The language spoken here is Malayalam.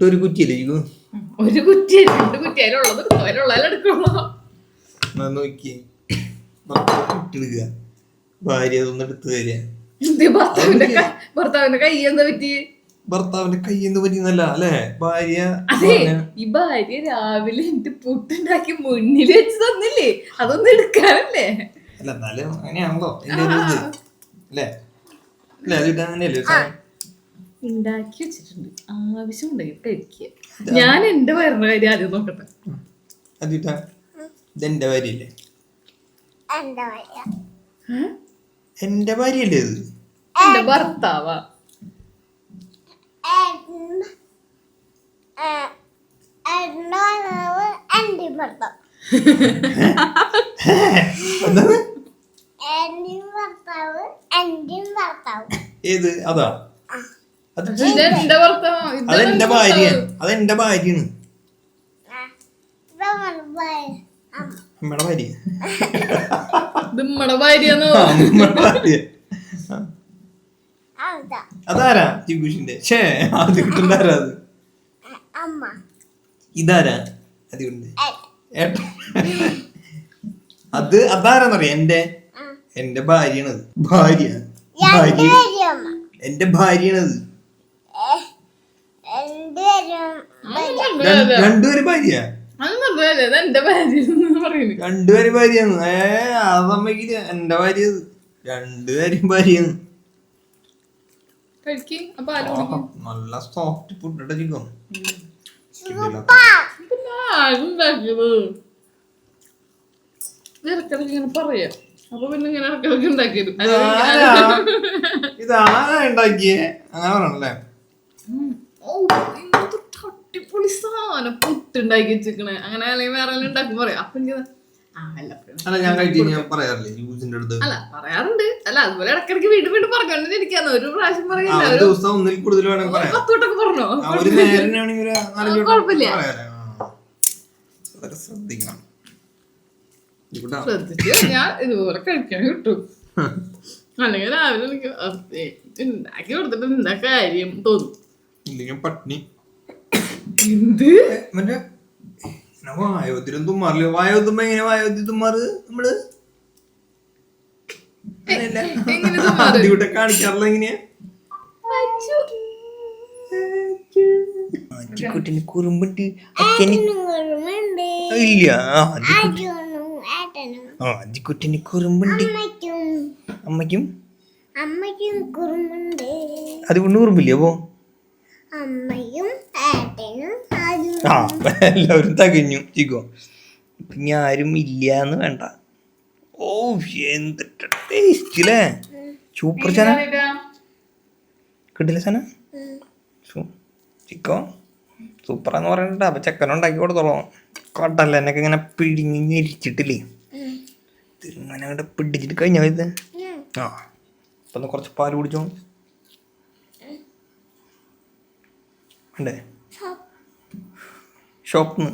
ഒരു കുറ്റിയല്ലേ ഇരിക്കൂ. ഒരു കുറ്റി രണ്ട് കുറ്റി അതിലുള്ളത് പുട്ടെടുക്കുക ഭാര്യ അതൊന്നും എടുത്തു തരിക. ഭർത്താവിന്റെ ഭർത്താവിന്റെ കൈ എന്താ പറ്റി? ഭർത്താവിന്റെ കയ്യിൽ നിന്ന് പറ്റുന്നല്ല അല്ലേ? ഭാര്യ അതെ ഈ ഭാര്യ രാവിലെ എന്റെ പുട്ടുണ്ടാക്കി മുന്നിൽ വെച്ച് തന്നില്ലേ? അതൊന്നും എടുക്കാനല്ലേ? അല്ല എന്നാലും അങ്ങനെയാണല്ലോ എന്റെ ഒരു ഇത് അല്ലേ? അല്ലേ അതിട്ട് അങ്ങനെയല്ലേ? ഉണ്ടാക്കി വെച്ചിട്ടുണ്ട്. ആവശ്യമുണ്ടെങ്കിൽ കഴിക്കുക ഞാൻ എന്റെ വരണ കാര്യം ആദ്യം നോക്കട്ടെ. അതിട്ടാ. ഇതെന്റെ ഭാര്യയല്ലേ? എന്റെ ഭാര്യയല്ലേ ഇത്? എന്റെ ഭർത്താവ്. ഏത്? അതാ. അതെന്റെ എന്റെ ഭാര്യ അതെന്റെ ഭാര്യയാണ്. അമ്മയുടെ ഭാര്യ. അമ്മയുടെ ഭാര്യ. അതാരാ ജിഗുഷിന്റെ ഷേ അത് കിട്ടുന്ന ആരാ അത് ഇതാരാ അതുകൊണ്ട് ഏ, അത് അതാരാന്നറിയാം? എന്റെ. എന്റെ ഭാര്യയാണത്. ഭാര്യ. ഭാര്യ. എന്റെ ഭാര്യയാണത്. രണ്ടുപേരും രണ്ട്- രണ്ടുപേരും ഭാര്യ രണ്ടുപേരും ഭാര്യയാണ് ഏ അതമ്മക്ക് എന്റെ ഭാര്യ രണ്ടുപേരും ഭാര്യയാണ് നല്ല സോഫ്റ്റ് ഫുഡ് ഇട്ട ചിക്കോ പിന്നെ ആരുണ്ടാക്കിയത് ഇടക്കിടക്ക് ഇങ്ങനെ പറയാം. അപ്പൊ പിന്നെ ഇങ്ങനെ ഉണ്ടാക്കിയത്. ഉണ്ടാക്കിയേ? അങ്ങനെ പറയണല്ലേ? സാധനം പുട്ടുണ്ടാക്കി വെച്ചിരിക്കണേ. അങ്ങനെ അല്ലെങ്കിൽ വേറെ ഉണ്ടാക്കി പറയാം. അപ്പൊ എനിക്ക് അല്ല ഞാൻ കഴിച്ചു ഞാൻ പറയാറില്ലേ? ജ്യൂസിന്റെ അടുത്ത്. അല്ല പറയാറുണ്ട്. അല്ല അതുപോലെ ഇടക്കിടക്ക് വീണ്ടും വീണ്ടും പറഞ്ഞോണ്ടിരിക്കാന്ന് ഒരു പ്രാവശ്യം പറയില്ല ഒരു ദിവസം ഒന്നിൽ കൂടുതൽ വേണമെങ്കിൽ പറയാം പത്ത് പറഞ്ഞോ? ഒരു നേരം കുഴപ്പമില്ല. അതൊക്കെ ശ്രദ്ധിക്കണം. ശ്രദ്ധിച്ച് ഞാൻ ഇതുപോലെ കഴിക്കാൻ കിട്ടും. അല്ലെങ്കിൽ രാവിലെ എനിക്ക് ഉണ്ടാക്കി കൊടുത്തിട്ട് എന്താ കാര്യം തോന്നും. ഇല്ലെങ്കിൽ പട്ടിണി. എന്ത്? മറ്റേ വായോദ്യം തുമ്മാറില്ല വായോദ്യുമ്പോ എങ്ങനെ വായോദ്യം തുമ്മാറ് നമ്മൾ? കാണിക്കാറില്ല എങ്ങനെയാ? കുറുമ്പുണ്ട്. ഇല്ല. അജിക്കുട്ടിന് കുറുമ്പുണ്ട്. അമ്മയ്ക്കും. അമ്മയ്ക്കും? കുറുമ്പുണ്ട്. അത് കൊണ്ട് കുറുമ്പില്ലേ അപ്പോ? ഏട്ടനും അതും ആ എല്ലാവരും തകഞ്ഞു. ചിക്കോ പിന്നെ ആരും ഇല്ല എന്ന് വേണ്ട. ഓ എന്ത് ടേസ്റ്റ് അല്ലേ സൂപ്പർ ചന കിട്ടില്ല സന ചിക്കോ? സൂപ്പറാന്ന് പറയണ്ട. അപ്പൊ ചെക്കൻ ഉണ്ടാക്കി കൊടുത്തോളാം. കൊട്ടല്ല എന്നൊക്കെ ഇങ്ങനെ പിടിഞ്ഞു ഞെരിച്ചിട്ടില്ലേ? തിരുങ്ങനെ അങ്ങോട്ട് പിടിച്ചിട്ട് കഴിഞ്ഞോ ഇത്? ആ അപ്പൊ കുറച്ച് പാൽ കുടിച്ചോ? വേണ്ടേ Şok mu?